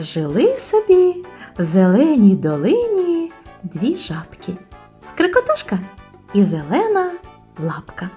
Жили собі в зеленій долині дві жабки скрикотушка і зелена лапка.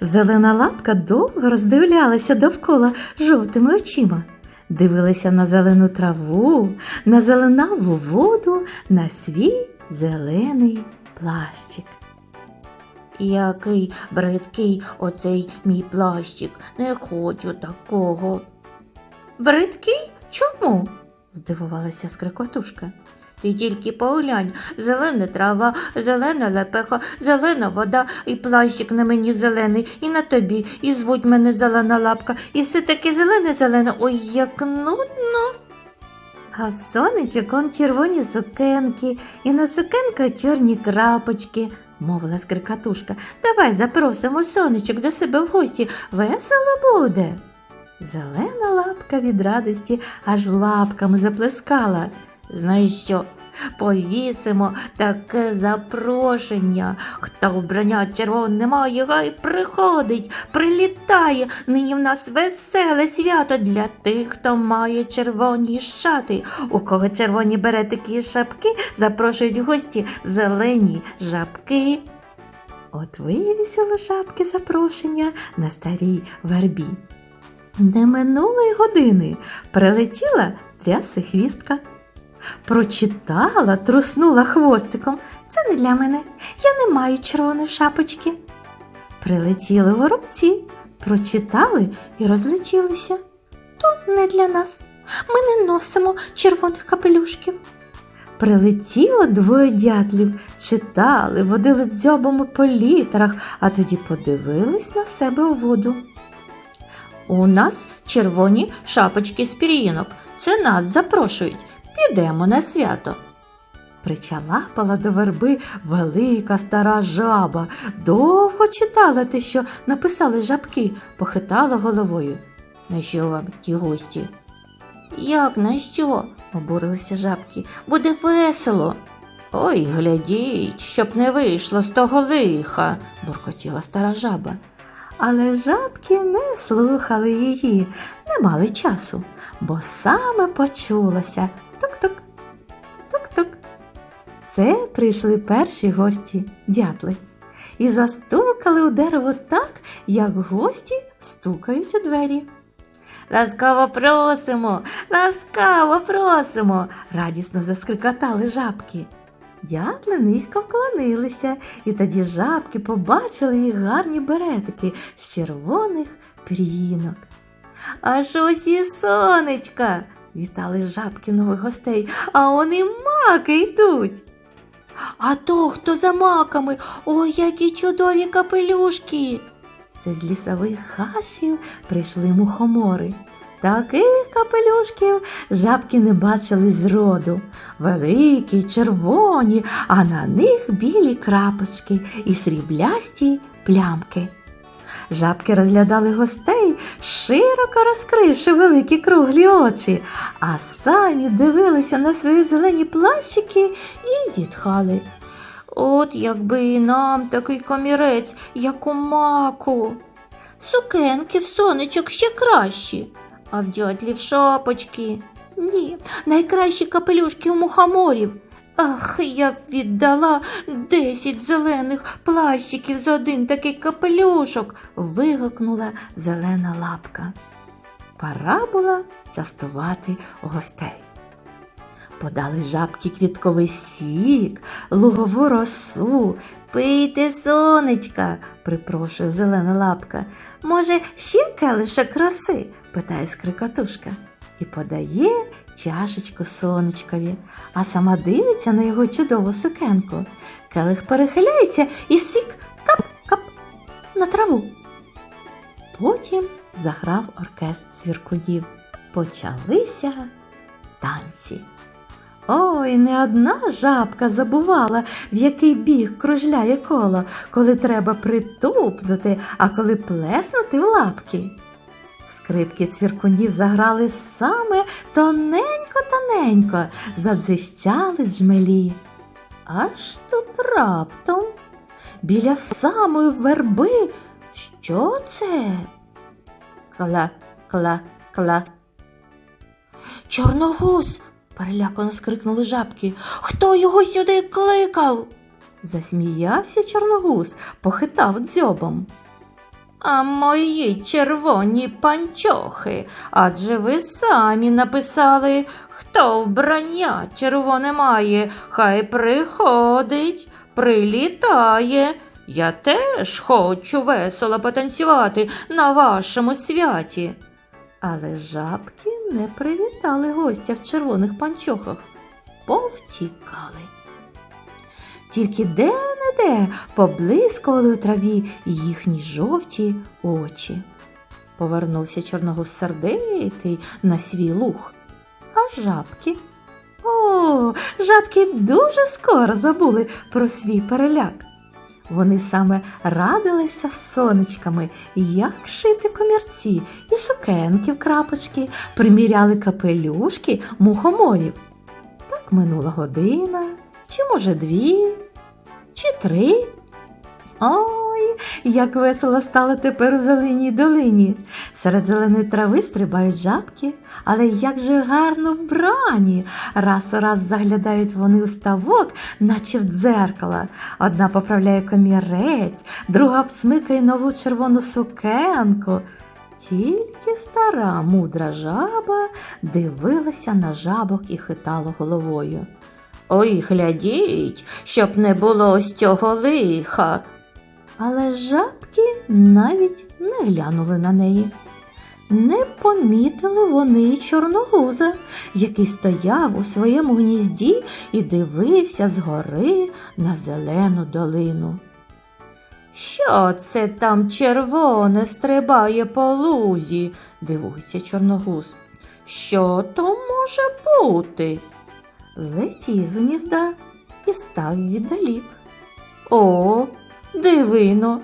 Зелена лапка довго роздивлялася довкола жовтими очима, дивилася на зелену траву, на зеленаву воду, на свій зелений плащик. Який бридкий оцей мій плащик, не хочу такого. Бридкий? Чому? здивувалася скрикотушка. Ти тільки поглянь, зелена трава, зелена лепеха, зелена вода, і плащик на мені зелений, і на тобі, і звуть мене зелена лапка, і все таке зелене-зелене. Ой, як нудно. А в сонечок он червоні сукенки, і на сукенках чорні крапочки, мовила скрикатушка. Давай запросимо сонечок до себе в гості. Весело буде. Зелена лапка від радості аж лапками заплескала. Знаєш що? Повісимо таке запрошення. Хто вбрання червоне має, хай приходить, прилітає. Нині в нас веселе свято для тих, хто має червоні шати. У кого червоні беретики і шапки, запрошують в гості зелені жабки. От вивісили шапки запрошення на старій вербі. Не минулої години прилетіла трясихвістка. Прочитала, труснула хвостиком. Це не для мене. Я не маю червоної шапочки. Прилетіли горобці, прочитали і розлетілися. То не для нас. Ми не носимо червоних капелюшків. Прилетіло двоє дятлів, читали, водили дзьобами по літерах, а тоді подивились на себе у воду. У нас червоні шапочки з пір'їнок. Це нас запрошують. Підемо на свято. Причалапала до верби велика стара жаба, довго читала те, що написали жабки, похитала головою. На що вам ті гості? Як на що? Обурилися жабки. Буде весело. Ой, глядіть, щоб не вийшло з того лиха, буркотіла стара жаба. Але жабки не слухали її, не мали часу, бо саме почулося тук-тук, тук-тук. Це прийшли перші гості дятли і застукали у дерево так, як гості стукають у двері. Ласкаво просимо, ласкаво просимо. радісно заскрикотали жабки. Дятли низько вклонилися, і тоді жабки побачили їх гарні беретики з червоних пір'їнок. Аж ось і сонечка. Вітали жабки нових гостей, а вони маки йдуть. А то хто за маками? Ой, які чудові капелюшки. Це з лісових хащів прийшли мухомори. Таких капелюшків жабки не бачили зроду. Великі, червоні, а на них білі крапочки і сріблясті плямки. Жабки розглядали гостей, широко розкривши великі круглі очі, а самі дивилися на свої зелені плащики і зітхали. От якби і нам такий комірець, як у маку. Сукенки в сонечок ще кращі, а в дятлів шапочки. Ні, найкращі капелюшки у мухоморів. Ах, я б віддала десять зелених плащиків за один такий капелюшок. вигукнула зелена лапка. Пора була частувати гостей. Подали жабки квітковий сік, лугову росу. Пийте, сонечка, припрошує зелена лапка. Може, ще келишок роси? Питає скрикотушка і подає чашечку сонечкові, а сама дивиться на його чудову сукенку. Келих перехиляється і сік кап-кап на траву. Потім заграв оркестр свіркунів. Почалися танці. Ой, не одна жабка забувала, в який біг кружляє коло, коли треба притупнути, а коли плеснути в лапки. Скрипки цвіркунів заграли саме тоненько-тоненько, задзищали жмелі. Аж тут раптом, біля самої верби, що це? Кла, кла, кла. Чорногуз. перелякано скрикнули жабки. Хто його сюди кликав? Засміявся чорногуз, похитав дзьобом. А мої червоні панчохи, адже ви самі написали, хто вбрання червоне має, хай приходить, прилітає. Я теж хочу весело потанцювати на вашому святі. Але жабки не привітали гостя в червоних панчохах, повтікали. Тільки де-не-де поблискували у траві їхні жовті очі. Повернувся чорногуз сердитий на свій луг. А жабки? О, жабки дуже скоро забули про свій переляк. Вони саме радилися сонечками, як шити комірці і сукенки в крапочки, приміряли капелюшки мухоморів. Так минула година, чи може дві, чи три. Ой, як весело стало тепер у зеленій долині. Серед зеленої трави стрибають жабки, але як же гарно вбрані. Раз у раз заглядають вони у ставок, наче в дзеркало. Одна поправляє комірець, друга обсмикає нову червону сукенку. Тільки стара мудра жаба дивилася на жабок і хитала головою. Ой, глядіть, щоб не було ось цього лиха. Але жабки навіть не глянули на неї. Не помітили вони чорногуза, який стояв у своєму гнізді і дивився згори на зелену долину. Що це там червоне стрибає по лузі? дивується чорногуз. Що то може бути? Злетів з гнізда і став віддалік. О, дивино,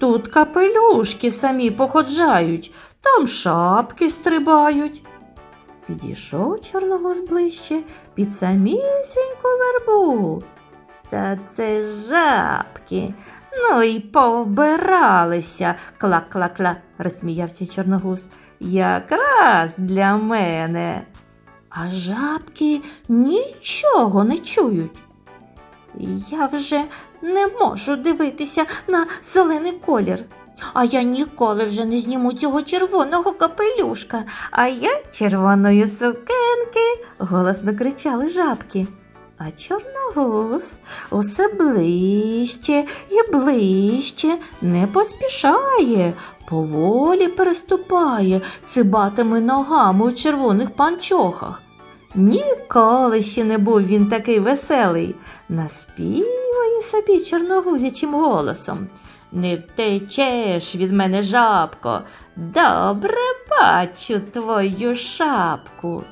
тут капелюшки самі походжають, там шапки стрибають. Підійшов чорногуз ближче під самісіньку вербу. Та це жабки. Ну і повбиралися, кла-кла-кла, розсміявся чорногуз. Якраз для мене. А жабки нічого не чують. Я вже не можу дивитися на зелений колір. А я ніколи вже не зніму цього червоного капелюшка, а я червоної сукенки. голосно кричали жабки. А чорногуз усе ближче і ближче не поспішає, поволі переступає цибатими ногами у червоних панчохах. Ніколи ще не був він такий веселий, наспіває собі чорногузячим голосом. Не втечеш від мене, жабко. Добре бачу твою шапку.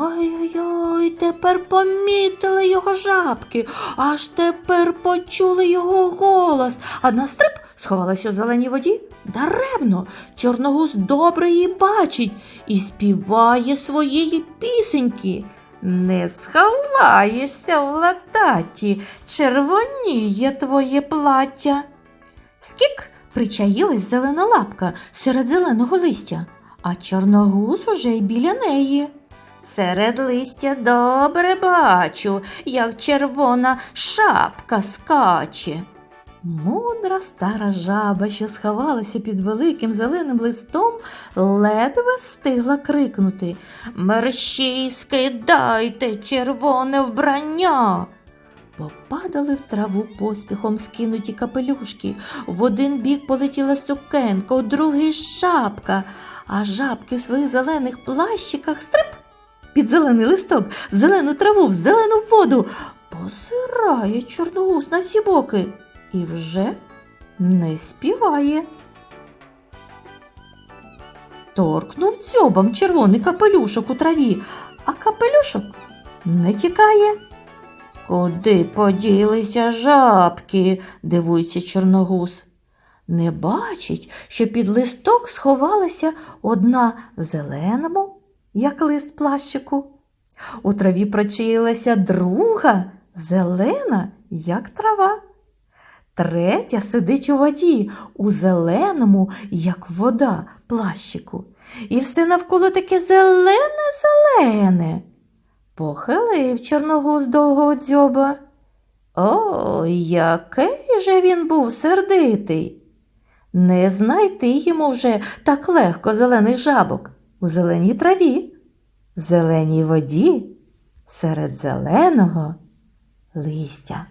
Ой-ой-ой, тепер помітили його жабки, аж тепер почули його голос. Одна стрип сховалася у зеленій воді. Даремно, чорногуз добре її бачить і співає своєї пісеньки. Не сховаєшся в лататі, червоніє твоє плаття. Скік причаїлась зелена лапка серед зеленого листя, а чорногуз уже й біля неї. Серед листя добре бачу, як червона шапка скаче. Мудра стара жаба, що сховалася під великим зеленим листом, ледве встигла крикнути. Мерщій скидайте червоне вбрання. Попадали в траву поспіхом скинуті капелюшки. В один бік полетіла сукенка, у другий шапка, а жабки в своїх зелених плащиках стрип під зелений листок, в зелену траву, в зелену воду. Посирає чорногуз на всі боки і вже не співає. Торкнув дзьобом червоний капелюшок у траві, а капелюшок не тікає. Куди поділися жабки? дивується чорногуз. Не бачить, що під листок сховалася одна в зеленому, як лист плащику. У траві прочаїлася друга, зелена, як трава. Третя сидить у воді, у зеленому, як вода, плащику. І все навколо таке зелене-зелене. Похилив чорногуз довгого дзьоба. О, який же він був сердитий. Не знайти йому вже так легко зелених жабок у зеленій траві, в зеленій воді, серед зеленого листя.